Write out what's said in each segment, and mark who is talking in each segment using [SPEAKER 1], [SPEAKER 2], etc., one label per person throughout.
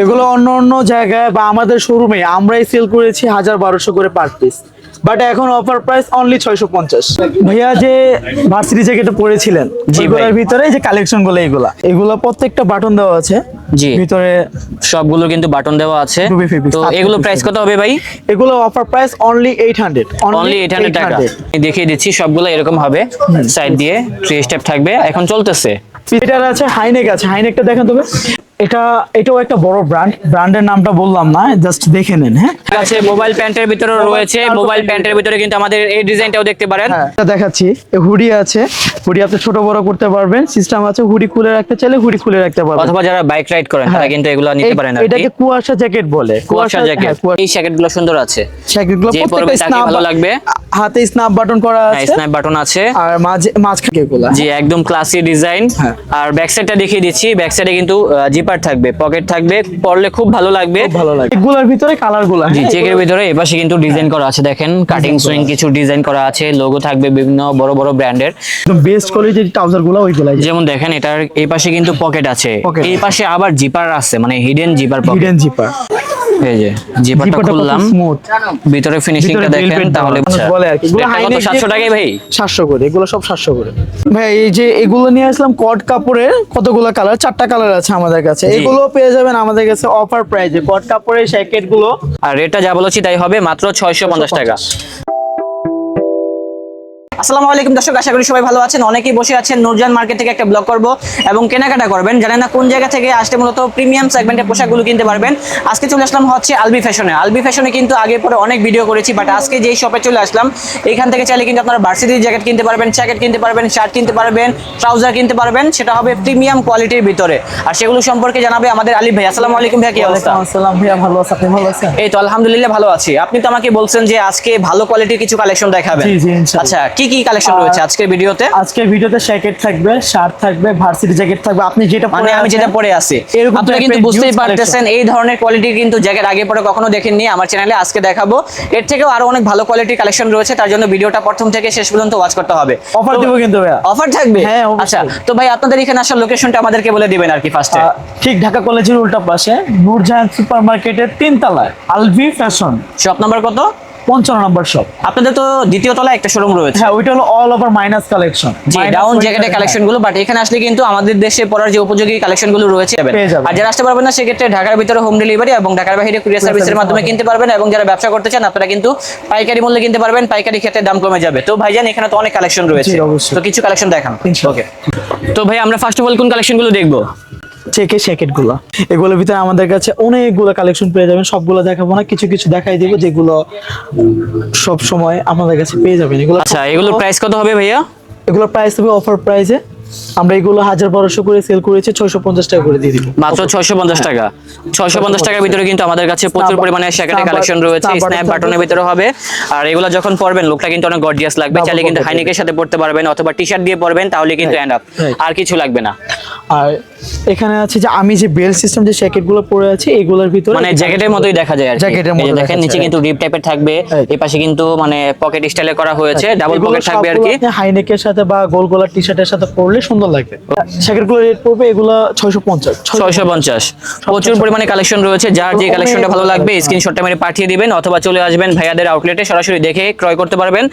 [SPEAKER 1] এগুলো অন্য অন্য জায়গায় বা আমাদের শোরুমে আমরাই সেল করেছি হাজার বারোশো করে পার পিস বাট এখন অফার প্রাইস অনলি ছয়শো পঞ্চাশ। ভাইয়া যে ভার্সিটি জ্যাকেটটা পরেছিলেন এগুলোর ভিতরে যে কালেকশনগুলো এগুলা এগুলো প্রত্যেকটা বাটন দেওয়া আছে।
[SPEAKER 2] জি।
[SPEAKER 1] ভিতরে
[SPEAKER 2] সবগুলো কিন্তু বাটন দেওয়া আছে। তো এগুলো প্রাইস কত হবে ভাই?
[SPEAKER 1] এগুলো offer price only eight hundred
[SPEAKER 2] only eight hundred টাকা। আমি দেখিয়ে দিচ্ছি সবগুলো এরকম হবে। সাইড দিয়ে থ্রি স্টেপ থাকবে। এখন চলতেছে।
[SPEAKER 1] এটার আছে হাইনেক আছে। হাইনেকটা দেখেন তবে এটা এটাও একটা বড় ব্র্যান্ড ব্র্যান্ডের নামটা বললাম না জাস্ট দেখে নেন হ্যাঁ?
[SPEAKER 2] আছে মোবাইল প্যান্টের ভিতরে রয়েছে মোবাইল প্যান্টের ভিতরে কিন্তু আমাদের এই ডিজাইনটাও দেখতে পারেন।
[SPEAKER 1] হ্যাঁ এটা দেখাচ্ছি হুডি আছে হুডি আপনি ছোট বড় করতে পারবেন সিস্টেম আছে হুডি খুলে রাখতে চাইলে হুডি খুলে রাখতে পারবেন।
[SPEAKER 2] অথবা যারা বাইক রাইড করেন তারা
[SPEAKER 1] হ্যাঁ।
[SPEAKER 2] কিন্তু এগুলো নিতে পারেন আর
[SPEAKER 1] এটাকে কুয়াশা জ্যাকেট বলে
[SPEAKER 2] কুয়াশা জ্যাকেট এই জ্যাকেটগুলো সুন্দর আছে।
[SPEAKER 1] জ্যাকেটগুলো প্রত্যেকটা snap
[SPEAKER 2] ভালো লাগবে।
[SPEAKER 1] হাতে স্ন্যাপ বাটন করা
[SPEAKER 2] হ্যাঁ
[SPEAKER 1] আছে।
[SPEAKER 2] স্ন্যাপ বাটন আছে।
[SPEAKER 1] আর মাঝে মাঝখানে এগুলা
[SPEAKER 2] জি একদম ক্লাসি ডিজাইন। আর ব্যাক সাইডটা দেখিয়ে দিচ্ছি ব্যাক সাইডে কিন্তু জিপার থাকবে পকেট থাকবে পরলে খুব ভালো লাগবে।
[SPEAKER 1] ভালো লাগে এগুলোর ভিতরে কালারগুলো।
[SPEAKER 2] জি চেকের ভিতরে এপাশে কিন্তু ডিজাইন করা আছে দেখেন কাটিং সুইং কিছু ডিজাইন করা আছে লোগো থাকবে বিভিন্ন বড় বড় ব্র্যান্ডের
[SPEAKER 1] বেস্ট কোয়ালিটির ট্রাউজারগুলো ওইগুলাই।
[SPEAKER 2] যেমন দেখেন এটার এই পাশে কিন্তু পকেট আছে। এই পাশে আবার জিপার আছে মানে hidden zipper pocket
[SPEAKER 1] hidden zipper
[SPEAKER 2] এই যে জিপারটা খুললাম ভিতরে ফিনিশিংটা দেখেন তাহলে
[SPEAKER 1] বলে আর কি। এগুলো
[SPEAKER 2] রেটটা কত? 700
[SPEAKER 1] দিয়ে-
[SPEAKER 2] টাকাই ভাই?
[SPEAKER 1] সাতশো করে এগুলো সব সাতশো করে। ভাই এই যে এগুলো নিয়ে আসলাম কট কাপড়ের কতগুলো কালার চারটা কালার আছে আমাদের কাছে। এগুলো পেয়ে যাবেন আমাদের কাছে অফার প্রাইসে কট কাপড়ের জ্যাকেটগুলো
[SPEAKER 2] আর রেটটা যা বলেছি তাই হবে মাত্র 650 টাকা। আসসালামু আলাইকুম দর্শক আশা করি সবাই ভালো আছেন। অনেকেই বসে আছেন নূরজান মার্কেট থেকে একটা ব্লগ করব এবং কেনাকাটা করবেন। জানেন না কোন জায়গা থেকে আসলে মূলত প্রিমিয়াম সেগমেন্টের পোশাকগুলো কিনতে পারবেন? আজকে চলে আসলাম হচ্ছে আলবি ফ্যাশনে আলবি ফ্যাশনে কিন্তু আগে পরে অনেক ভিডিও করেছি বাট আজকে যেই শপে চলে আসলাম এখান থেকে চাইলে কিন্তু আপনারা ভার্সিটির জ্যাকেট কিনতে পারবেন জ্যাকেট কিনতে পারবেন শার্ট কিনতে পারবেন ট্রাউজার কিনতে পারবেন। সেটা হবে প্রিমিয়াম কোয়ালিটির ভিতরে। আর সেগুলো সম্পর্কে জানাবে আমাদের আলিফ ভাই। আসসালামু আলাইকুম ভাই কি অবস্থা?
[SPEAKER 1] আসসালাম ভাইয়া ভালো আছে। আপনি ভালো আছেন?
[SPEAKER 2] এই তো আলহামদুলিল্লাহ ভালো আছি। আপনি তো আমাকে বলছেন যে আজকে ভালো কোয়ালিটির কিছু কালেকশন দেখাবেন।
[SPEAKER 1] জি, জি, ইনশাআল্লাহ।
[SPEAKER 2] আচ্ছা কি কি কালেকশন রয়েছে আজকের ভিডিওতে?
[SPEAKER 1] আজকের ভিডিওতে জ্যাকেট থাকবে শার্ট থাকবে ভার্সিটি জ্যাকেট থাকবে আপনি যেটা
[SPEAKER 2] মানে আমি যেটা পরে আছি। আপনারা কিন্তু বুঝতেই পারতেছেন এই ধরনের কোয়ালিটির কিন্তু জ্যাকেট আগে পরে কখনো দেখেননি আমার চ্যানেলে আজকে দেখাবো। এর থেকেও আরও অনেক ভালো কোয়ালিটির কালেকশন রয়েছে তার জন্য ভিডিওটা প্রথম থেকে শেষ পর্যন্ত ওয়াচ করতে হবে।
[SPEAKER 1] অফার দিব কিন্তু ভাইয়া।
[SPEAKER 2] অফার থাকবে?
[SPEAKER 1] হ্যাঁ,
[SPEAKER 2] আচ্ছা তো ভাই আপনাদের এখানে আসার লোকেশনটা আমাদেরকে বলে দিবেন আর কি ফার্স্টে
[SPEAKER 1] ঠিক ঢাকা কলেজের উল্টা পাশে নূরজাহান সুপার মার্কেটের তিন তলায় আলভি ফ্যাশন
[SPEAKER 2] শপ নাম্বার কত?
[SPEAKER 1] পঞ্চান্ন নম্বর শপ
[SPEAKER 2] আপনাদের তো দ্বিতীয় তলায় একটা শোরুম রয়েছে।
[SPEAKER 1] হ্যাঁ ওইটা হলো অল ওভার মাইনাস কালেকশন
[SPEAKER 2] জি ডাউন জ্যাকেটের কালেকশনগুলো বাট এখানে আসলে কিন্তু আমাদের দেশে পড়ার যে উপযোগী কালেকশনগুলো রয়েছে আর যারা আসতে পারবেন না সেক্ষেত্রে ঢাকার ভিতরে হোম ডেলিভারি এবং ঢাকার বাইরে কুরিয়ার সার্ভিসের মাধ্যমে কিনতে পারবেন এবং যারা ব্যবসা করতে চান আপনারা কিন্তু পাইকারি মূল্যে কিনতে পারবেন। পাইকারি ক্ষেত্রে দাম কমে যাবে। তো ভাইজান এখানে তো অনেক কালেকশন রয়েছে। তো কিছু কালেকশন দেখান। ওকে তো ভাই আমরা ফার্স্ট অফ অল কোন কালেকশনগুলো দেখব?
[SPEAKER 1] চেকে জ্যাকেটগুলো। এগুলোর ভিতরে আমাদের কাছে অনেকগুলো কালেকশন পেয়ে যাবেন। সবগুলো দেখাবো না কিছু কিছু দেখাই দিব যেগুলো সব সময় আমাদের কাছে পেয়ে যাবেন। এগুলো
[SPEAKER 2] আচ্ছা এগুলো প্রাইস কত হবে ভাইয়া?
[SPEAKER 1] এগুলো প্রাইস হবে অফার প্রাইসে আমরা এগুলো হাজার বারোশো করে সেল করেছি ছয়শো পঞ্চাশ টাকা করে দিয়ে দিব।
[SPEAKER 2] মাত্র ছয়শো পঞ্চাশ টাকা। ছয়শো পঞ্চাশ টাকার ভিতরে কিন্তু আমাদের কাছে প্রচুর পরিমাণে
[SPEAKER 1] snap-
[SPEAKER 2] কালেকশন রয়েছে স্ন্যাপ বাটনের ভিতরে হবে। আর এগুলো যখন পরবেন লোকটা কিন্তু অনেক গর্জিয়াস লাগবে। চাইলে কিন্তু হাইনিকের সাথে পড়তে পারবেন অথবা টি শার্ট দিয়ে পরবেন তাহলে কিন্তু এন্ড আপ আর কিছু লাগবে না।
[SPEAKER 1] আর এখানে আছে যে আমি যে বেল সিস্টেম যে জ্যাকেটগুলো পরে আছি এগুলোর ভিতরে
[SPEAKER 2] মানে জ্যাকেটের মতোই দেখা যায় আর।
[SPEAKER 1] জ্যাকেটের মতো
[SPEAKER 2] দেখেন নিচে কিন্তু রিপ টাইপের থাকবে এই। পাশে কিন্তু মানে পকেট স্টাইলে করা হয়েছে ডাবল পকেট থাকবে আর কি।
[SPEAKER 1] হাইনেকের সাথে বা গোল গোলার টি শার্টের সাথে পরলে সুন্দর লাগবে। জ্যাকেটগুলো রেট পড়বে এগুলো ছয়শো পঞ্চাশ।
[SPEAKER 2] ছয়শো পঞ্চাশ। প্রচুর পরিমাণে কালেকশন রয়েছে যার যে কালেকশনটা ভালো লাগবে। স্ক্রিনশটটা মেরে পাঠিয়ে দিবেন অথবা চলে আসবেন ভাইয়াদের আউটলেটে সরাসরি দেখে ক্রয় করতে পারবেন।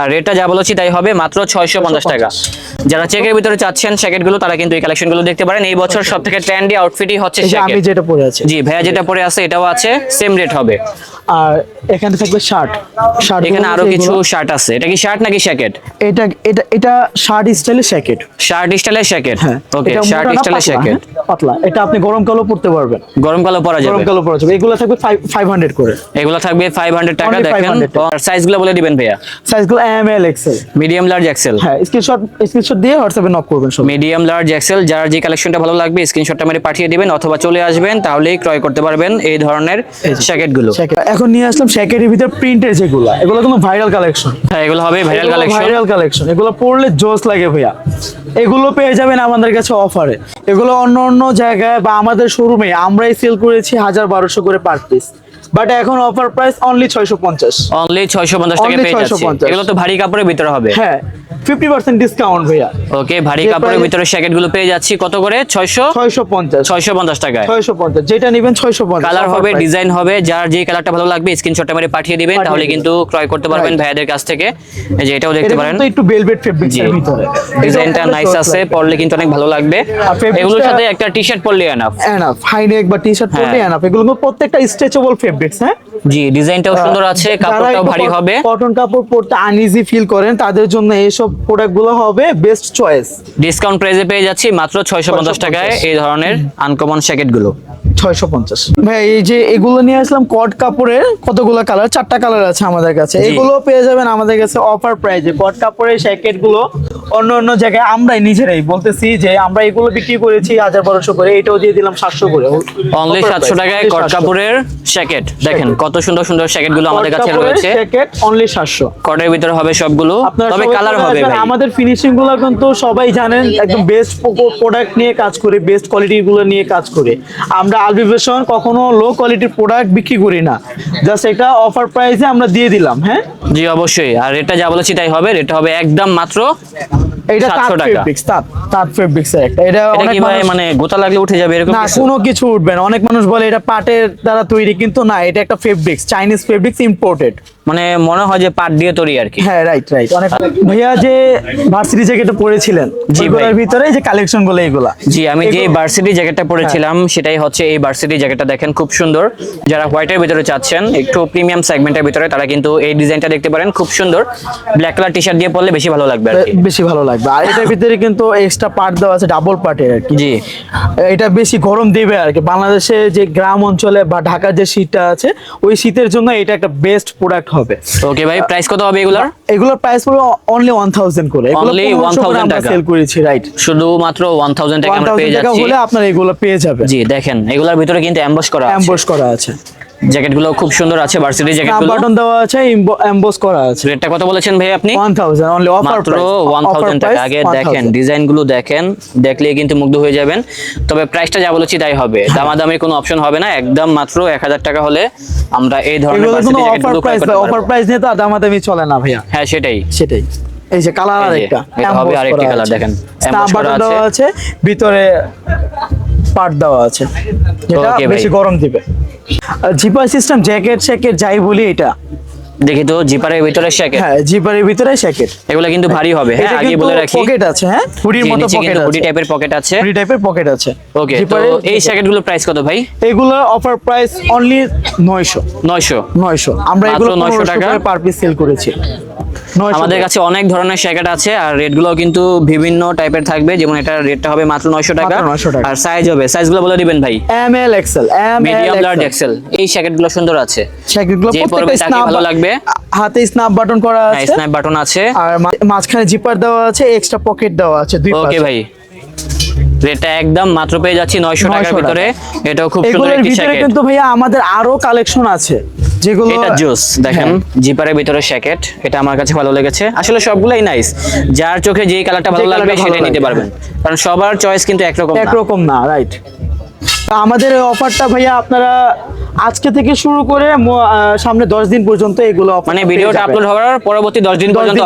[SPEAKER 2] আর রেটটা যা বলেছি তাই হবে মাত্র ছয়শো পঞ্চাশ টাকা। যারা চেকের ভিতরে চাচ্ছেনগুলো তারা কিন্তু এই কালেকশনগুলো দেখতে পারেন এই বছর সব থেকে ট্রেন্ডি আউটফিটই হচ্ছে
[SPEAKER 1] আমি যেটা পরে আছি।
[SPEAKER 2] জি ভাইয়া যেটা পরে আছে এটাও আছে সেম রেট হবে।
[SPEAKER 1] আর এখানে থাকবে শার্ট শার্ট
[SPEAKER 2] এখানে আরও কিছু শার্ট আছে। এটা কি শার্ট নাকি জ্যাকেট
[SPEAKER 1] এটা এটা এটা শার্ট স্টাইলের জ্যাকেট
[SPEAKER 2] শার্ট স্টাইলের জ্যাকেট ওকে শার্ট স্টাইলের জ্যাকেট
[SPEAKER 1] পাতলা। এটা আপনি গরমকালও পড়তে পারবেন।
[SPEAKER 2] গরমকালে পরা যাবে।
[SPEAKER 1] গরমকালও পরা যাবে। এগুলো থাকবে ফাইভ হান্ড্রেড করে।
[SPEAKER 2] এগুলো থাকবে ফাইভ হান্ড্রেড টাকা
[SPEAKER 1] Only
[SPEAKER 2] দেখেন। আর সাইজগুলো বলে দিবেন ভাইয়া।
[SPEAKER 1] সাইজগুলো M L XL
[SPEAKER 2] medium large XL
[SPEAKER 1] হ্যাঁ স্ক্রিনশট স্ক্রিনশট দিয়ে হোয়াটসঅ্যাপে নক করবেন সব
[SPEAKER 2] মিডিয়াম লার্জ এক্সেল যার যে কালেকশনটা ভালো লাগবে স্ক্রিনশটটা মেরে পাঠিয়ে দিবেন অথবা চলে আসবেন তাহলেই ক্রয় করতে পারবেন এই ধরনের
[SPEAKER 1] Jacket। এখন নিয়ে আসলাম শ্যাকেটের ভিতরে প্রিন্টের যেগুলো এগুলো কিন্তু ভাইরাল কালেকশন
[SPEAKER 2] হ্যাঁ এগুলো হবে ভাইরাল কালেকশন
[SPEAKER 1] ভাইরাল কালেকশন এগুলো পড়লে জোস লাগে ভাইয়া। এগুলো পেয়ে যাবেন আমাদের কাছে অফারে এগুলো অন্য অন্য জায়গায় বা আমাদের শোরুমে আমরাই সেল করেছি হাজার বারোশো করে পার পিস বাট এখন অফার প্রাইস অনলি ছয়শো পঞ্চাশ।
[SPEAKER 2] অনলি ছয়শো পঞ্চাশ টাকা পেয়ে যাচ্ছে। এগুলো তো ভারী কাপড়ের ভিতরে হবে।
[SPEAKER 1] হ্যাঁ। ফিফটি পার্সেন্ট ডিসকাউন্ট ভাইয়া।
[SPEAKER 2] ওকে ভারী কাপড়ের ভিতরে জ্যাকেটগুলো পেয়ে যাচ্ছি। কত করে? ছয়শো?
[SPEAKER 1] ছয়শো পঞ্চাশ।
[SPEAKER 2] ছয়শো পঞ্চাশ টাকায়।
[SPEAKER 1] ছয়শো পঞ্চাশ। যেটা নেবেন ছয়শো পঞ্চাশ
[SPEAKER 2] কালার হবে ডিজাইন হবে যার যে কালারটা ভালো লাগবে স্ক্রিনশটটা মেরে পাঠিয়ে দিবেন তাহলে কিন্তু ক্রয় করতে পারবেন. ভাইয়াদের কাছ থেকে। এই যে এটাও দেখতে পারেন।
[SPEAKER 1] একটু বেলভেট ফেব্রিক্স
[SPEAKER 2] জি।
[SPEAKER 1] এর ভিতরে।
[SPEAKER 2] ডিজাইনটা নাইস আছে পরলে কিন্তু অনেক ভালো লাগবে। এগুলোর সাথে একটা টি শার্ট পরলে এনাফ
[SPEAKER 1] এনাফ হাই নেক বা টি শার্ট পরলে। এনাফ এগুলো প্রত্যেকটা স্ট্রেচেবল ফেব্রিক্স হ্যাঁ?
[SPEAKER 2] জি ডিজাইনটাও সুন্দর আছে কাপড়টাও ভারী হবে।
[SPEAKER 1] কটন কাপড় পরতে আনইজি ফিল করেন তাদের জন্য এইসব প্রোডাক্টগুলো হবে বেস্ট চয়েস
[SPEAKER 2] ডিসকাউন্ট প্রাইসে পেয়ে যাচ্ছি মাত্র
[SPEAKER 1] 650
[SPEAKER 2] টাকায় এই ধরনের আনকমনগুলো
[SPEAKER 1] ছয়শো পঞ্চাশ। ভাই এই যে এগুলো নিয়ে আসলাম কট কাপড়ের কতগুলো কালার চারটা কালার আছে আমাদের কাছে। এগুলো পেয়ে যাবেন আমাদের কাছে অফার প্রাইজে কট কাপড়ের জ্যাকেটগুলো অন্য অন্য জায়গায় আমরাই নিজেরাই বলতেছি যে আমরা এগুলো বিক্রি করেছি হাজার বারোশো করে এটাও দিয়ে দিলাম সাতশো করে।
[SPEAKER 2] অনলি সাতশো টাকায় কট কাপড়ের জ্যাকেট দেখেন কত সুন্দর সুন্দর জ্যাকেটগুলো আমাদের কাছে রয়েছে।
[SPEAKER 1] অনলি সাতশো।
[SPEAKER 2] কটের ভিতরে হবে সবগুলো। তবে কালার হবে ভাই।
[SPEAKER 1] আমাদের ফিনিশিংগুলো কিন্তু সবাই জানেন একদম বেস্ট প্রোডাক্ট নিয়ে কাজ করি বেস্ট কোয়ালিটি গুলো নিয়ে কাজ করি। আমরা আলবিভেশন কখনো লো কোয়ালিটির প্রোডাক্ট বিক্রি করি না। জাস্ট এটা অফার প্রাইসে আমরা দিয়ে দিলাম হ্যাঁ?
[SPEAKER 2] জি অবশ্যই। আর এটা যা বলেছি তাই হবে। এটা হবে একদম মাত্র
[SPEAKER 1] এটা তাঁত ফেব্রিক্স তাঁত তাঁত ফেব্রিক্স একটা। এটা অনেক
[SPEAKER 2] মানে গোতা লাগলে উঠে যাবে এরকম
[SPEAKER 1] না কোনো কিছু উঠবে না। অনেক মানুষ বলে এটা পাটের দ্বারা তৈরি কিন্তু না এটা একটা ফেব্রিক্স চাইনিজ ফেব্রিক্স ইম্পোর্টেড
[SPEAKER 2] মানে মনে হয় যে পাট দিয়ে তৈরি আর কি।
[SPEAKER 1] হ্যাঁ রাইট রাইট অনেক ভাইয়া যে ভার্সিটি জ্যাকেটটা পরেছিলেন। ওইগুলোর ভিতরে এই যে কালেকশনগুলো এইগুলা?
[SPEAKER 2] জি আমি যে ভার্সিটি জ্যাকেটটা পরেছিলাম সেটাই হচ্ছে এই ভার্সিটি জ্যাকেটটা দেখেন খুব সুন্দর। যারা হোয়াইটের ভিতরে চাচ্ছেন একটু প্রিমিয়াম সেগমেন্টের ভিতরে তারা কিন্তু এই ডিজাইনটা দেখতে পারেন খুব সুন্দর। ব্ল্যাক কালার টি শার্ট দিয়ে পরলে বেশি ভালো লাগবে আর কি।
[SPEAKER 1] বেশি ভালো লাগবে। আর এটার ভিতরে কিন্তু এক্সট্রা পার্ট দেওয়া আছে ডাবল পার্টের আর কি।
[SPEAKER 2] জি।
[SPEAKER 1] এটা বেশি গরম দিবে আর কি। বাংলাদেশে যে গ্রাম অঞ্চলে বা ঢাকার যে শীতটা আছে ওই শীতের জন্য এটা একটা বেস্ট প্রোডাক্ট হবে।
[SPEAKER 2] ওকে ভাই প্রাইস কত হবে এগুলোর?
[SPEAKER 1] এগুলোর প্রাইস পড়বে অনলি ওয়ান থাউজেন্ড করে। এগুলো
[SPEAKER 2] অনলি 1000 টাকা।
[SPEAKER 1] সেল করেছি রাইট
[SPEAKER 2] শুধুমাত্র ওয়ান থাউজেন্ড টাকা আমরা পেয়ে
[SPEAKER 1] থাউজেন্ড টাকা হলে আপনারা এগুলো পেয়ে যাবে
[SPEAKER 2] জি দেখেন এগুলোর ভিতরে কিন্তু এমবস করা আছে।
[SPEAKER 1] এমবস করা আছে।
[SPEAKER 2] জ্যাকেটগুলো খুব সুন্দর আছে ভার্সিটি জ্যাকেটগুলো
[SPEAKER 1] বাটন দেওয়া আছে অ্যাম্বস করা আছে।
[SPEAKER 2] রেটটা কত বলেছেন ভাই আপনি?
[SPEAKER 1] ওয়ান থাউজেন্ড অনলি অফার
[SPEAKER 2] মাত্র ওয়ান থাউজেন্ড টাকা। আগে দেখেন ডিজাইনগুলো দেখেন দেখলে কিন্তু মুগ্ধ হয়ে যাবেন। তবে প্রাইসটা যা বলেছি তাই হবে।
[SPEAKER 1] হ্যাঁ।
[SPEAKER 2] দামাদামির কোনো অপশন হবে না। একদম মাত্র এক হাজার টাকা হলে আমরা এই ধরনের ভার্সিটি জ্যাকেটগুলো ক্রয়
[SPEAKER 1] প্রাইস
[SPEAKER 2] করতে
[SPEAKER 1] অফার প্রাইস নিয়ে তো দামাদামি চলে না ভাইয়া।
[SPEAKER 2] হ্যাঁ সেটাই।
[SPEAKER 1] সেটাই। এই যে কালার আরেকটা
[SPEAKER 2] এটা হবে আরেকটি
[SPEAKER 1] আছে।
[SPEAKER 2] দেখেন,
[SPEAKER 1] Stamp
[SPEAKER 2] করা
[SPEAKER 1] আছে। ভিতরে পার্ট দেওয়া আছে। যেটা বেশি গরম দিবে। জিপার সিস্টেম জ্যাকেট শ্যাকেট যাই বলি এটা।
[SPEAKER 2] দেখি তো জিপারের ভিতরে
[SPEAKER 1] হ্যাঁ জিপারের ভিতরে
[SPEAKER 2] এগুলো কিন্তু ভারী হবে হ্যাঁ আগে বলে রাখি।
[SPEAKER 1] পকেট আছে হ্যাঁ? হুডির মতো পকেট
[SPEAKER 2] কিন্তু হুডি টাইপের পকেট আছে।
[SPEAKER 1] হুডি টাইপের পকেট আছে।
[SPEAKER 2] ওকে তো এই প্রাইস কত ভাই?
[SPEAKER 1] এগুলোর অফার প্রাইস অনলি 900
[SPEAKER 2] নয়শো?
[SPEAKER 1] 900 আমরা এগুলো
[SPEAKER 2] 900
[SPEAKER 1] 900
[SPEAKER 2] টাকা?
[SPEAKER 1] পার পিস সেল করেছি।
[SPEAKER 2] আমাদের কাছে অনেক ধরনের জ্যাকেট আছে আর রেটগুলো কিন্তু বিভিন্ন টাইপের থাকবে। যেমন এটা রেটটা হবে মাত্র নয়শো টাকা।
[SPEAKER 1] 900 টাকা।
[SPEAKER 2] আর সাইজ হবে সাইজগুলো বলে দিবেন ভাই।
[SPEAKER 1] M L XL M
[SPEAKER 2] medium
[SPEAKER 1] L
[SPEAKER 2] large XL এই জ্যাকেটগুলো সুন্দর আছে।
[SPEAKER 1] প্রত্যেকটা
[SPEAKER 2] ভালো লাগবে।
[SPEAKER 1] হাতে স্ন্যাপ বাটন করা
[SPEAKER 2] হ্যাঁ
[SPEAKER 1] আছে।
[SPEAKER 2] স্ন্যাপ বাটন আছে।
[SPEAKER 1] আর মাঝখানে জিপার দেওয়া আছে এক্সট্রা পকেট দেওয়া আছে দুই
[SPEAKER 2] ওকে ভাই। রেটটা একদম মাত্র পেয়ে যাচ্ছি
[SPEAKER 1] 900
[SPEAKER 2] টাকার ভিতরে। এটাও খুব সুন্দর একটি জ্যাকেট
[SPEAKER 1] কিন্তু ভাইয়া আমাদের আরও কালেকশন আছে যেগুলো
[SPEAKER 2] এটা জুস দেখেন
[SPEAKER 1] হ্যাঁ।
[SPEAKER 2] জিপারের ভিতরে জ্যাকেট এটা আমার কাছে ভালো লেগেছে। আসলে সবগুলাই নাইস যার চোখে যেই কালারটা ভালো লাগবে সেটাই নিতে পারবেন। কারণ সবার চয়েস কিন্তু একরকম না।
[SPEAKER 1] একরকম না রাইট আমাদের অফারটা ভাইয়া আপনারা আজকে থেকে শুরু করে সামনে দশ দিন পর্যন্ত এগুলো
[SPEAKER 2] মানে ভিডিওটা আপলোড হওয়ার পরবর্তী দশ দিন পর্যন্ত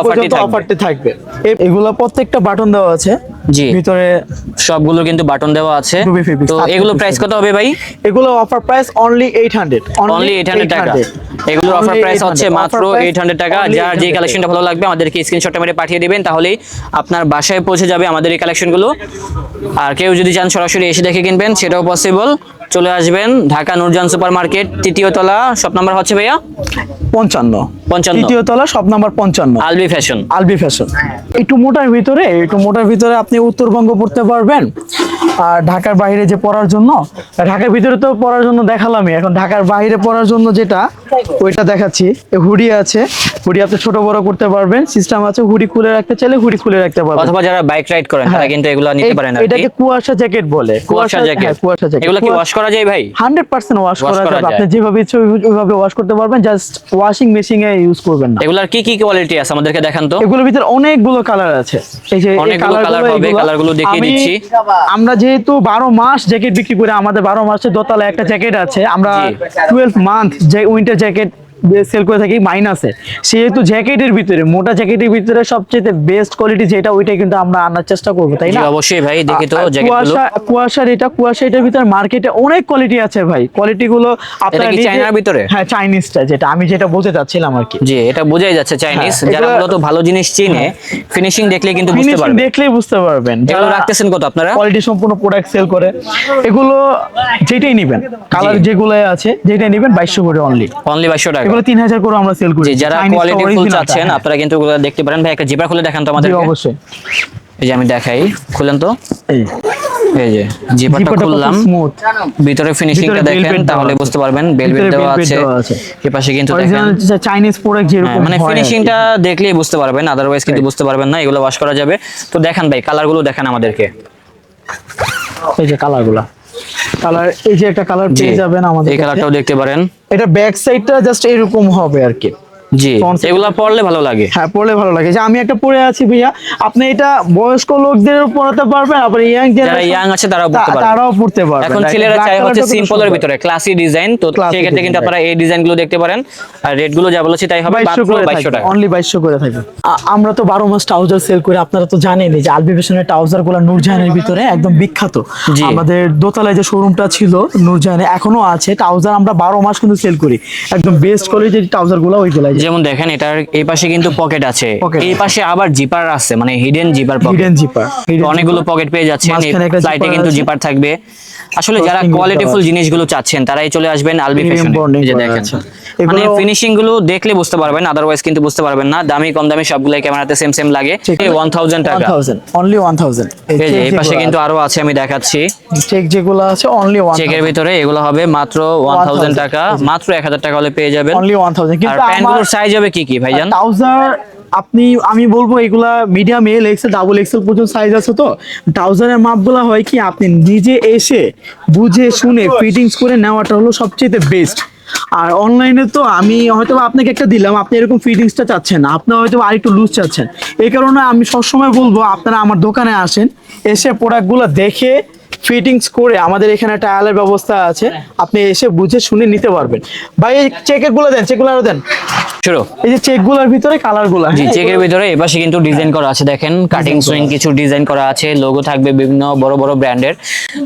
[SPEAKER 2] অফারটি থাকবে।
[SPEAKER 1] এগুলো প্রত্যেকটা বাটন দেওয়া আছে।
[SPEAKER 2] জি।
[SPEAKER 1] ভিতরে
[SPEAKER 2] সবগুলো কিন্তু বাটন দেওয়া আছে। তো এগুলো প্রাইস। কত হবে ভাই?
[SPEAKER 1] এগুলো offer price only eight hundred
[SPEAKER 2] only eight hundred টাকা। এগুলোর অফার প্রাইস হচ্ছে মাত্র এইট হান্ড্রেড টাকা। যার যে কালেকশনটা ভালো লাগবে আমাদেরকে স্ক্রিনশটটা মেরে পাঠিয়ে দিবেন তাহলেই আপনার বাসায় পৌঁছে যাবে আমাদের এই কালেকশনগুলো আর কেউ যদি চান সরাসরি এসে দেখে কিনবেন সেটাও পসিবল চলে আসবেন ঢাকা নূরজান সুপার মার্কেট তৃতীয় তলা শপ নাম্বার হচ্ছে ভাইয়া?
[SPEAKER 1] পঞ্চান্ন।
[SPEAKER 2] পঞ্চান্ন।
[SPEAKER 1] তৃতীয় তলা সব নাম্বার পঞ্চান্ন।
[SPEAKER 2] আলবি ফ্যাশন।
[SPEAKER 1] আলবি ফ্যাশন। একটু মোটার ভিতরে একটু মোটার ভিতরে আপনি উত্তরবঙ্গ পড়তে পারবেন। আর ঢাকার বাইরে যে পড়ার জন্য ঢাকার ভিতরে তো পড়ার জন্য দেখালামই। এখন ঢাকার বাইরে পড়ার জন্য যেটা ওইটা দেখাচ্ছি। হুডি আছে। হুডি আপনি ছোট বড় করতে পারবেন। সিস্টেম আছে হুডি খুলে রাখতে চাইলে হুডি খুলে রাখতে পারবেন।
[SPEAKER 2] অথবা যারা বাইক রাইড করেন তারা
[SPEAKER 1] হ্যাঁ।
[SPEAKER 2] কিন্তু এগুলো নিতে পারেন
[SPEAKER 1] এটাকে কুয়াশা জ্যাকেট বলে।
[SPEAKER 2] কুয়াশা জ্যাকেট।
[SPEAKER 1] হ্যাঁ, কুয়াশা জ্যাকেট।
[SPEAKER 2] এগুলো কি ওয়াশ করা যায় ভাই?
[SPEAKER 1] হান্ড্রেড পার্সেন্ট ওয়াশ করা যাবে।
[SPEAKER 2] যায়।
[SPEAKER 1] আপনি যেভাবে ইচ্ছে ওইভাবে ওয়াশ করতে পারবেন জাস্ট ওয়াশিং মেশিনে ইউজ করবেন না।
[SPEAKER 2] এগুলার কি কি কোয়ালিটি আছে? আমাদেরকে দেখান তো।
[SPEAKER 1] এগুলোর ভিতর অনেকগুলো কালার আছে। এই যে
[SPEAKER 2] কালার
[SPEAKER 1] কালার
[SPEAKER 2] হবে, কালারগুলো দেখিয়ে দিচ্ছি।
[SPEAKER 1] আমরা যেহেতু বারো মাস জ্যাকেট বিক্রি করে আমাদের বারো মাসে দোতলা একটা জ্যাকেট আছে। আমরা
[SPEAKER 2] জি।
[SPEAKER 1] টুয়েলভ মান্থ যে উইন্টার জ্যাকেট সেল করে থাকি মাইনাসে সেহেতু জ্যাকেটের ভিতরে মোটা জ্যাকেটের ভিতরে সবচেয়ে বেস্ট কোয়ালিটি যেটা ওইটাই কিন্তু আমরা আনার চেষ্টা করব তাই না?
[SPEAKER 2] অবশ্যই ভাই দেখি তো
[SPEAKER 1] কুয়াশা কুয়াশার এটা কুয়াশা এটার ভিতরে মার্কেটে অনেক কোয়ালিটি আছে ভাই। কোয়ালিটি গুলো আপনারা
[SPEAKER 2] চায়নার ভিতরে?
[SPEAKER 1] হ্যাঁ চাইনিজটা যেটা আমি যেটা বলতে চাচ্ছিলাম আর কি।
[SPEAKER 2] জি এটা বোঝাই যাচ্ছে চাইনিজ
[SPEAKER 1] হ্যাঁ,
[SPEAKER 2] যারা মূলত ভালো জিনিস চিনে ফিনিশিং দেখলে কিন্তু বুঝতে
[SPEAKER 1] ফিনিশিং
[SPEAKER 2] পারবে।
[SPEAKER 1] দেখলেই বুঝতে পারবেন।
[SPEAKER 2] এগুলো রাখতেছেন কত আপনারা?
[SPEAKER 1] কোয়ালিটি সম্পূর্ণ প্রোডাক্ট সেল করে এগুলো যেটাই নেবেন কালার যেগুলো আছে যেটাই নেবেন বাইশশো করে অনলি
[SPEAKER 2] অনলি বাইশশো টাকা।
[SPEAKER 1] এগুলো তিন হাজার করে আমরা সেল করি।
[SPEAKER 2] যারা কোয়ালিটি ফুল চাচ্ছেন। আপনারা কিন্তু দেখতে পারেন। ভাই একটা জিপার খুলে দেখান তো আমাদের
[SPEAKER 1] অবশ্যই।
[SPEAKER 2] এই যে আমি দেখাই। খুলেন তো?
[SPEAKER 1] এই।
[SPEAKER 2] এই যে জিপারটা
[SPEAKER 1] জিপারটা
[SPEAKER 2] খুললাম। ভিতরে ফিনিশিংটা দেখেন তাহলে বুঝতে পারবেন বেলভেট দেওয়া আছে। এই পাশে কিন্তু দেখেন।
[SPEAKER 1] চাইনিজ প্রোডাক্ট যেরকম
[SPEAKER 2] মানে
[SPEAKER 1] আর কি।
[SPEAKER 2] ফিনিশিংটা দেখলেই বুঝতে পারবেন আদারওয়াইজ কিন্তু বুঝতে পারবেন না এগুলো ওয়াশ করা যাবে। তো দেখান ভাই কালারগুলো দেখান আমাদেরকে।
[SPEAKER 1] এই যে কালারগুলা কালার এই যে একটা কালার পেয়ে যাবেন আমাদের
[SPEAKER 2] এই। কালারটাও দেখতে পারেন।
[SPEAKER 1] এটা ব্যাক সাইডটা জাস্ট এরকম হবে আর কি।
[SPEAKER 2] জি এগুলা পরলে ভালো লাগে।
[SPEAKER 1] হ্যাঁ পড়লে ভালো লাগে। যে আমি একটা পরে আছি ভাইয়া আপনি এটা বয়স্ক লোকদের পরাতে পারবেন আবার ইয়াং
[SPEAKER 2] যারা ইয়াং আছে তারাও পড়তে পারবে।
[SPEAKER 1] তারাও পড়তে পারবে।
[SPEAKER 2] এখন ছেলেরা চাই হচ্ছে সিম্পলের ভিতরে ক্লাসি ডিজাইন তো সেক্ষেত্রে কিন্তু আপনারা এই ডিজাইন দেখতে পারেন। আর রেটগুলো যা বলেছি তাই হবে
[SPEAKER 1] বাইশশো করে
[SPEAKER 2] বাইশশো টাকা।
[SPEAKER 1] অনলি বাইশশো করে থাকবে। আমরা তো বারো মাস ট্রাউজার সেল করি আপনারা তো জানেনই যে আলবি ফ্যাশনের ট্রাউজারগুলো নূরজাহানের ভিতরে একদম বিখ্যাত। আমাদের দোতলায় যে শোরুমটা ছিল নূরজাহানে এখনও আছে। ট্রাউজার আমরা বারো মাস কিন্তু সেল করি। একদম বেস্ট কোয়ালিটির ট্রাউজারগুলো ওইগুলাই।
[SPEAKER 2] যেমন দেখেন এটার এই পাশে কিন্তু পকেট আছে। এই পাশে আবার জিপার আছে মানে হিডেন জিপার
[SPEAKER 1] হিডেন জিপার
[SPEAKER 2] অনেকগুলো পকেট পেয়ে যাচ্ছেন ফ্লাইটে কিন্তু জিপার থাকবে। আসলে যারা কোয়ালিটিফুল জিনিসগুলো চাচ্ছেন তারাই চলে আসবেন আলবি ফ্যাশনে যে দেখেন। মানে ফিনিশিংগুলো দেখলে বুঝতে পারবেন আদারওয়াইজ কিন্তু বুঝতে পারবেন না। দামি কম দামি সবগুলাই ক্যামেরাতে সেম সেম লাগে। ওয়ান থাউজেন্ড টাকা।
[SPEAKER 1] 1000 অনলি 1000
[SPEAKER 2] এই যে এই পাশে কিন্তু আরও আছে আমি দেখাচ্ছি।
[SPEAKER 1] চেক যেগুলো আছে অনলি 1000
[SPEAKER 2] চেকের ভিতরে এগুলো হবে মাত্র ওয়ান থাউজেন্ড
[SPEAKER 1] 1000
[SPEAKER 2] টাকা। মাত্র এক হাজার টাকা হলে পেয়ে যাবেন।
[SPEAKER 1] অনলি 1000 কিন্তু আমার
[SPEAKER 2] সাইজ হবে কি কি, ভাইজান?
[SPEAKER 1] ট্রাউজার আপনি, আমি বলব এগুলা medium L XL double XL পর্যন্ত সাইজ আছে তো। ট্রাউজারের মাপগুলো হয় কি, আপনি নিজে এসে বুঝে শুনে ফিটিংস করে নেওয়াটা হলো সবচেয়ে বেস্ট আর অনলাইনে তো আমি হয়তো আপনাকে একটা দিলাম, আপনি এরকম ফিটিংসটা চাচ্ছেন না আপনি হয়তো আরেকটু লুজ চাচ্ছেন। এই কারণে আমি সবসময় বলব, আপনারা আমার দোকানে আসেন, এসে প্রোডাক্টগুলো দেখে ফিটিংস করে আমাদের এখানে টায়ালের ব্যবস্থা আছে আপনি এসে বুঝে শুনে নিতে পারবেন। ভাই এই চেকেরগুলো দেন চেকগুলো আরও দেন।
[SPEAKER 2] শুরু।
[SPEAKER 1] এই যে চেকগুলার ভিতরে গুলা
[SPEAKER 2] জি চেকের ভিতরে এপাশে কিন্তু ডিজাইন করা আছে দেখেন। কাটিং সুইং কিছু ডিজাইন করা আছে লোগো থাকবে বিভিন্ন বড় বড় ব্র্যান্ডের।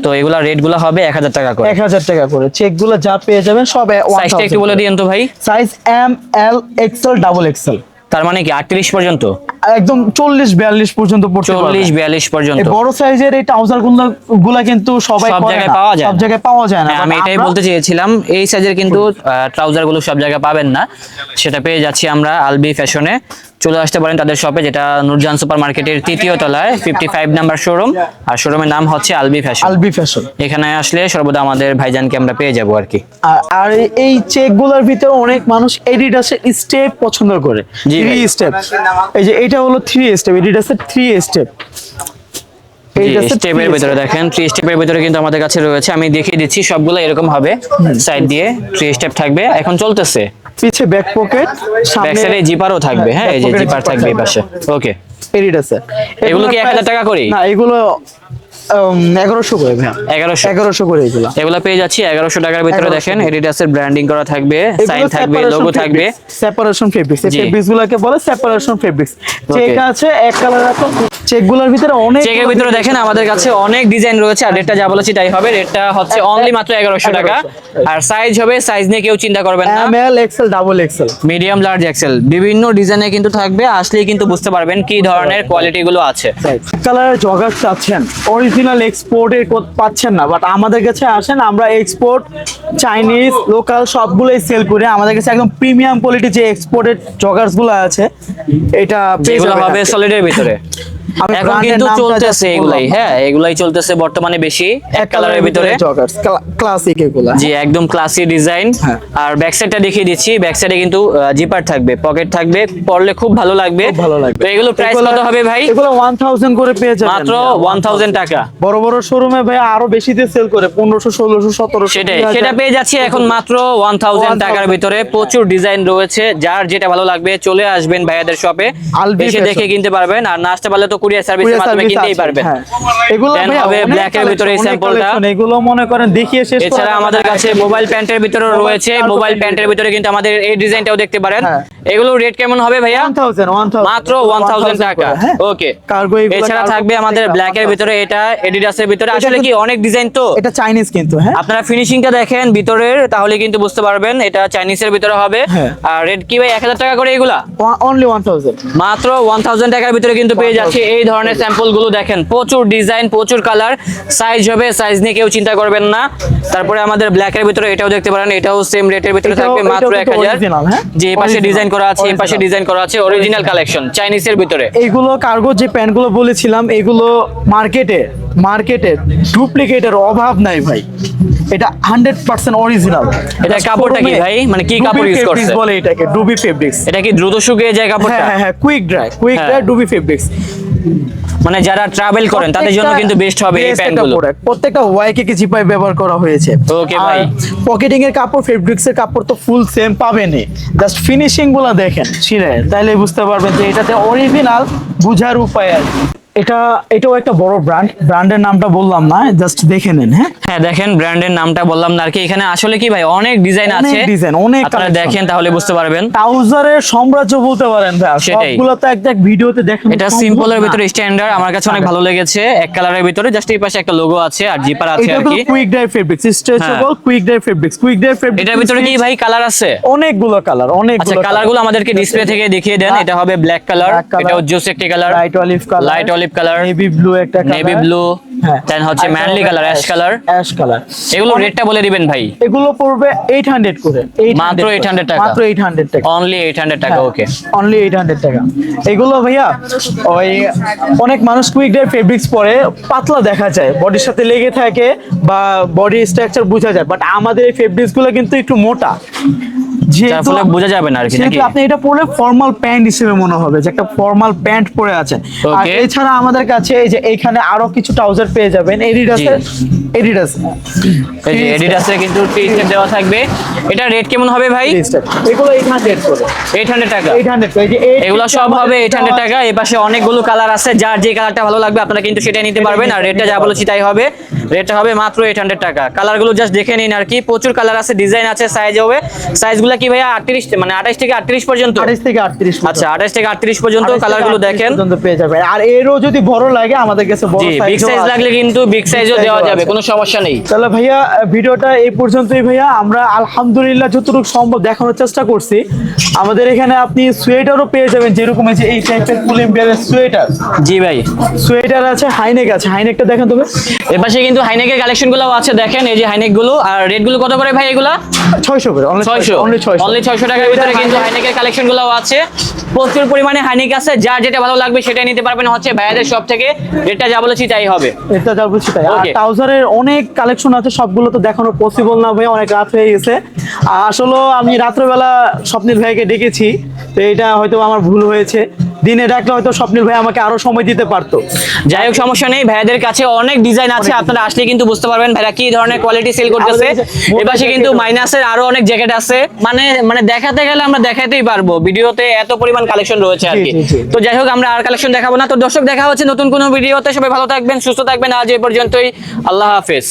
[SPEAKER 2] তো এগুলা রেটগুলো হবে এক হাজার টাকা করে।
[SPEAKER 1] এক হাজার টাকা করে। চেকগুলো যা পেয়ে যাবেন সব
[SPEAKER 2] সাইজটা একটু বলে তো ভাই।
[SPEAKER 1] সাইজ এম এল ডাবল
[SPEAKER 2] তার মানে কি আটত্রিশ পর্যন্ত?
[SPEAKER 1] একদম চল্লিশ বিয়াল্লিশ পর্যন্ত
[SPEAKER 2] চল্লিশ বিয়াল্লিশ পর্যন্ত।
[SPEAKER 1] বড় সাইজের এই ট্রাউজারগুলা কিন্তু সবাই
[SPEAKER 2] সব জায়গায় পাওয়া যায়
[SPEAKER 1] সব জায়গায় পাওয়া যায় না।
[SPEAKER 2] হ্যাঁ, আমি এটাই বলতে চেয়েছিলাম এই সাইজের কিন্তু ট্রাউজারগুলো সব জায়গায় পাবেন না। সেটা পেয়ে যাচ্ছি আমরা আলবি ফ্যাশনে। চলে আসতে পারেন তাদের শপে যেটা নূরজাহান সুপার মার্কেটের তৃতীয় তলায় ফিফটি ফাইভ নাম্বার শোরুম আর শোরুমের নাম হচ্ছে আলবি ফ্যাশন
[SPEAKER 1] আলবি ফ্যাশন
[SPEAKER 2] এখানে আসলে সর্বদা আমাদের ভাইজানকে আমরা পেয়ে যাব আর কি।
[SPEAKER 1] আর- এই চেকগুলার ভিতরে অনেক মানুষ এডিডাসের স্টেপ পছন্দ করে।
[SPEAKER 2] জি
[SPEAKER 1] থ্রি স্টেপ এই যে এটা হলো থ্রি স্টেপ এডিডাসের থ্রি স্টেপ
[SPEAKER 2] স্টেপের ভিতরে দেখেন থ্রি স্টেপের ভিতরে কিন্তু আমাদের কাছে রয়েছে। আমি দেখিয়ে দিচ্ছি সবগুলো এরকম হবে সাইড দিয়ে থ্রি স্টেপ থাকবে। এখন চলতেছে।
[SPEAKER 1] পিছে ব্যাক পকেট
[SPEAKER 2] সাইডে জিপারও থাকবে হ্যাঁ এই যে জিপার থাকবে এই পাশে। ওকে
[SPEAKER 1] এডিডাসের
[SPEAKER 2] এগুলো কি 1000 টাকা করে?
[SPEAKER 1] না এগুলো এগারোশো করে ভাইয়া।
[SPEAKER 2] এগারোশো।
[SPEAKER 1] এগারোশো করে এগুলো।
[SPEAKER 2] এগুলো পেয়ে যাচ্ছি এগারোশো টাকার ভিতরে দেখেন এডিডাসের ব্র্যান্ডিং করা থাকবে সাইন থাকবে লোগো থাকবে।
[SPEAKER 1] সেপারেশন ফেব্রিক্স এই ফেব্রিক্স গুলোকে বলে সেপারেশন ফেব্রিক্স চেক আছে এক কালার আছে। চেক ভিতরে অনেক
[SPEAKER 2] চেকের ভিতরে দেখেন আমাদের কাছে অনেক ডিজাইন রয়েছে আর রেটটা যা বলেছি তাই হবে রেটটা হচ্ছে অনলি মাত্র এগারোশো টাকা। আর সাইজ হবে সাইজ নিয়ে কেউ চিন্তা করবেন না।
[SPEAKER 1] M L XL double XL
[SPEAKER 2] medium large XL বিভিন্ন ডিজাইনে কিন্তু থাকবে আসলেই কিন্তু বুঝতে পারবেন কি ধরনের কোয়ালিটি গুলো আছে।
[SPEAKER 1] কালারের জগার চাচ্ছেন অরিজিনাল এক্সপোর্টের পাচ্ছেন না বাট আমাদের কাছে আসেন আমরা এক্সপোর্ট চাইনিজ লোকাল সবগুলোই সেল করি। আমাদের কাছে একদম প্রিমিয়াম কোয়ালিটি যে এক্সপোর্টেড জগার্সগুলো আছে এটা পেয়ে
[SPEAKER 2] হবে সলিডের ভিতরে। এখন কিন্তু চলতেছে এগুলাই। হ্যাঁ এগুলাই চলতেছে বর্তমানে বেশি এক কালারের ভিতরে।
[SPEAKER 1] ক্লাসিক এগুলা।
[SPEAKER 2] জি একদম ক্লাসি ডিজাইন
[SPEAKER 1] হ্যাঁ।
[SPEAKER 2] আর ব্যাক সাইডটা দেখিয়ে দিচ্ছি ব্যাক সাইডে কিন্তু জিপার থাকবে পকেট থাকবে পরলে খুব ভালো লাগবে।
[SPEAKER 1] ভালো লাগবে।
[SPEAKER 2] তো এগুলো প্রাইস কত হবে ভাই?
[SPEAKER 1] এগুলো 1000 করে পেয়ে যাবেন।
[SPEAKER 2] মাত্র ওয়ান থাউজেন্ড টাকা।
[SPEAKER 1] বড় বড় শোরুমে ভাই আরও সেল করে 1500 1600 1700
[SPEAKER 2] সেটাই সেটা পেয়ে যাচ্ছি এখন মাত্র ওয়ান
[SPEAKER 1] 1000
[SPEAKER 2] টাকার ভিতরে। প্রচুর ডিজাইন রয়েছে যার যেটা ভালো লাগবে চলে আসবেন ভাইয়াদের শপে এসে দেখে কিনতে পারবেন। আর না আসতে পারলে তো কুরিয়ার সার্ভিসের মাধ্যমে কিনতেই পারবেন।
[SPEAKER 1] এগুলো
[SPEAKER 2] হবে
[SPEAKER 1] অনেক
[SPEAKER 2] এর ভিতরে এই
[SPEAKER 1] collection,
[SPEAKER 2] টা।
[SPEAKER 1] এগুলো মনে করেন দেখিয়ে শেষ
[SPEAKER 2] এছাড়া আমাদের কাছে মোবাইল প্যান্টের ভিতরেও রয়েছে। মোবাইল প্যান্টের ভিতরে কিন্তু আমাদের এই ডিজাইনটাও দেখতে পারেন।
[SPEAKER 1] হ্যাঁ।
[SPEAKER 2] এগুলো রেট কেমন হবে ভাইয়া?
[SPEAKER 1] 1000 1000
[SPEAKER 2] মাত্র ওয়ান থাউজেন্ড টাকা। ওকে
[SPEAKER 1] কার্গো
[SPEAKER 2] এছাড়া থাকবে আমাদের ব্ল্যাক এর ভিতরে এটা এডিডাসের ভিতরে। আসলে কি অনেক ডিজাইন তো?
[SPEAKER 1] এটা চাইনিজ কিন্তু হ্যাঁ।
[SPEAKER 2] আপনারা ফিনিশিংটা দেখেন ভিতরের তাহলে কিন্তু বুঝতে পারবেন এটা চাইনিজের ভিতরে হবে।
[SPEAKER 1] হ্যাঁ।
[SPEAKER 2] আর রেট কি ভাই? এক হাজার টাকা করে এগুলা?
[SPEAKER 1] অনলি 1000
[SPEAKER 2] মাত্র ওয়ান টাকার ভিতরে কিন্তু পেয়ে যাচ্ছে। এই ধরনের স্যাম্পলগুলো দেখেন প্রচুর ডিজাইন প্রচুর কালার সাইজ হবে সাইজ নিয়ে কেউ চিন্তা করবেন না। তারপরে আমাদের ব্ল্যাক এর ভিতরে এটাও দেখতে পারেন এটাও সেম রেটের ভিতরে থাকবে মাত্র এক হাজার।
[SPEAKER 1] হ্যাঁ?
[SPEAKER 2] যে পাশে ডিজাইন করা আছে এই পাশে ডিজাইন করা আছে অরিজিনাল কালেকশন চাইনিজের ভিতরে।
[SPEAKER 1] এইগুলো কার্গো যে প্যান্টগুলো বলেছিলাম এগুলো মার্কেটে মার্কেটে ডুপ্লিকেটের অভাব নাই ভাই। এটা হান্ড্রেড পার্সেন্ট অরিজিনাল
[SPEAKER 2] এটা কাপড়টা কি ভাই? মানে কি কাপড় use করছে?
[SPEAKER 1] বলে এটাকে ডুবি ফেব্রিক্স
[SPEAKER 2] এটা কি দ্রুত শুকিয়ে যায় কাপড়টা?
[SPEAKER 1] হ্যাঁ হ্যাঁ কুইক ড্রাই কুইক। ড্রাই ডুবি ফেব্রিক্স
[SPEAKER 2] মানে যারা ট্রাভেল করেন তাদের জন্য কিন্তু বেস্ট হবে এই প্যান্টগুলো
[SPEAKER 1] প্রত্যেকটা ওয়াইকে কি জিপাই ব্যবহার করা হয়েছে।
[SPEAKER 2] ওকে ভাই।
[SPEAKER 1] পকেটিং এর কাপড় ফেব্রিক্স এর কাপড় তো ফুল সেম পাবেনই। জাস্ট ফিনিশিংগুলো দেখেন ছিঁড়ে। তাইলে বুঝতে পারবেন যে এটাতে অরিজিনাল বুঝার উপায় আছে কি। এটা এটাও একটা বড় ব্র্যান্ড ব্র্যান্ডের নামটা বললাম না জাস্ট দেখে নেন হ্যাঁ?
[SPEAKER 2] হ্যাঁ দেখেন ব্র্যান্ডের নামটা বললাম না আর কি। এখানে আসলে কি ভাই অনেক ডিজাইন আছে।
[SPEAKER 1] design, অনেক
[SPEAKER 2] আপনারা দেখেন তাহলে বুঝতে পারবেন।
[SPEAKER 1] ট্রাউজারের সাম্রাজ্য বলতে পারেন ভাই। সবগুলো তো এক এক ভিডিওতে দেখেন
[SPEAKER 2] এটা সিম্পলের ভিতরে স্ট্যান্ডার্ড আমার কাছে অনেক ভালো লেগেছে এক কালারের ভিতরে জাস্ট এই পাশে একটা লোগো আছে আর জিপার আছে আর কি।
[SPEAKER 1] Quick dry fabrics stretchable quick dry fabrics quick dry fabrics
[SPEAKER 2] এটার ভিতরে কি ভাই কালার আছে?
[SPEAKER 1] অনেকগুলো কালার অনেক
[SPEAKER 2] আচ্ছা কালারগুলো আমাদেরকে ডিসপ্লে থেকে দেখিয়ে দেন এটা হবে ব্ল্যাক কালার এটা জোস একটি colour
[SPEAKER 1] light olive colour
[SPEAKER 2] light olive colour
[SPEAKER 1] navy blue একটা কালার
[SPEAKER 2] নেভি ব্লু
[SPEAKER 1] হ্যাঁ।
[SPEAKER 2] দেন হচ্ছে manly colour ash colour
[SPEAKER 1] ash colour
[SPEAKER 2] এগুলো রেটটা বলে দিবেন ভাই।
[SPEAKER 1] এগুলো পড়বে 800 করে।
[SPEAKER 2] মাত্র
[SPEAKER 1] করে।
[SPEAKER 2] 800 টাকা।
[SPEAKER 1] মাত্র 800 টাকা।
[SPEAKER 2] অনলি এইট হান্ড্রেড টাকা ওকে
[SPEAKER 1] অনলি 800 টাকা। এগুলো ভাইয়া ওই অনেক মানুষ কুইক ড্রাই ফেব্রিক্স পরে পাতলা দেখা যায়। বডির সাথে লেগে থাকে বা বডি স্ট্রাকচার বোঝা যায়। বাট আমাদের এই ফেব্রিক্সগুলো কিন্তু একটু মোটা।
[SPEAKER 2] যার ফলে বোঝা যাবে না আর কি নাকি?
[SPEAKER 1] আপনি এটা পরে ফর্মাল প্যান্ট হিসেবে মনে হবে যে একটা ফর্মাল প্যান্ট পরে আছেন। আর এছাড়া আমাদের কাছে এই যে এখানে আরও কিছু ট্রাউজার পেয়ে যাবেন এডিডাসের এডিডাস
[SPEAKER 2] এই যে এডিডাসের কিন্তু টি দেওয়া থাকবে। এটা রেট কেমন হবে ভাই?
[SPEAKER 1] এগুলো 800 করে।
[SPEAKER 2] এইট হান্ড্রেড টাকা।
[SPEAKER 1] 800 এই যে
[SPEAKER 2] এগুলো সব হবে এইট হান্ড্রেড
[SPEAKER 1] দেওয়া
[SPEAKER 2] টাকা। এই পাশে অনেকগুলো কালার আছে। যার যে কালারটা ভালো লাগবে আপনারা কিন্তু সেটাই নিতে পারবেন। আর রেটটা যা বলেছি তাই হবে। রেটটা হবে মাত্র এইট হান্ড্রেড টাকা। কালারগুলো জাস্ট দেখে নিন আর কি। প্রচুর কালার আছে ডিজাইন আছে সাইজ হবে। সাইজগুলো কি ভাইয়া? আটত্রিশ মানে আঠাশ থেকে আটত্রিশ পর্যন্ত?
[SPEAKER 1] 28 থেকে 38
[SPEAKER 2] আচ্ছা আঠাশ থেকে আটত্রিশ পর্যন্ত
[SPEAKER 1] 28 থেকে
[SPEAKER 2] কালারগুলো দেখেন।
[SPEAKER 1] পেয়ে যাবেন। আর এরও যদি বড় লাগে আমাদের কাছে
[SPEAKER 2] বিগ সাইজ লাগলে কিন্তু বিগ সাইজও দেওয়া যাবে কোনো সমস্যা নেই।
[SPEAKER 1] তাহলে ভাইয়া ভিডিওটা এই পর্যন্তই ভাইয়া। আমরা আলহামদুলিল্লাহ যতটুকু সম্ভব দেখানোর চেষ্টা করছি। আমাদের এখানে আপনি সোয়েটারও পেয়ে যাবেন যেরকম যে এই টাইপের ফুল এমব্রিয়ারের সোয়েটার
[SPEAKER 2] জি ভাই।
[SPEAKER 1] সোয়েটার আছে হাইনেক আছে। হাইনেকটা দেখেন তবে
[SPEAKER 2] এর পাশে কিন্তু হাইনেকের কালেকশনগুলো আছে দেখেন এই যে হাইনেকগুলো আর রেটগুলো কত করে ভাই এগুলা?
[SPEAKER 1] ছয়শো করে
[SPEAKER 2] ছয়শো
[SPEAKER 1] অনলি ছয়শো।
[SPEAKER 2] অনলি ছয়শো টাকার ভিতরে কিন্তু হাইনেকের কালেকশনগুলো আছে। প্রচুর পরিমাণে হাইনেক আছে যার যেটা ভালো লাগবে সেটাই নিতে পারবেন হচ্ছে ভাইয়াদের সব থেকে। রেটটা যা বলেছি তাই হবে।
[SPEAKER 1] এটা যা বলছি তাই। আর ট্রাউজারের অনেক কালেকশন আছে সবগুলো তো দেখানো পসিবল না ভাই অনেক রাত হয়ে গেছে। আসলে আমি রাত্রেবেলা স্বপ্নিল ভাইকে ডেকেছি তো এটা হয়তো আমার ভুল হয়েছে। দিনে ডাকলে হয়তো স্বপ্নিল ভাই আমাকে আরও সময় দিতে পারতো।
[SPEAKER 2] যাই হোক সমস্যা নেই। ভাইয়াদের কাছে অনেক ডিজাইন আছে আপনারা আসলে কিন্তু বুঝতে পারবেন। ভাইরা কি ধরনের কোয়ালিটি সেল করতেছে। এপাশে কিন্তু মাইনাসের আরও অনেক জ্যাকেট আছে। মানে মানে দেখাতে গেলে আমরা দেখাতেই পারব। ভিডিওতে এত পরিমাণ কালেকশন রয়েছে আর কি। তো যাই হোক আমরা আর কালেকশন দেখাবো না। তো দর্শক দেখা হচ্ছে নতুন কোনো ভিডিওতে। সবাই ভালো থাকবেন সুস্থ থাকবেন। আজ এই পর্যন্তই। আল্লাহ হাফেজ।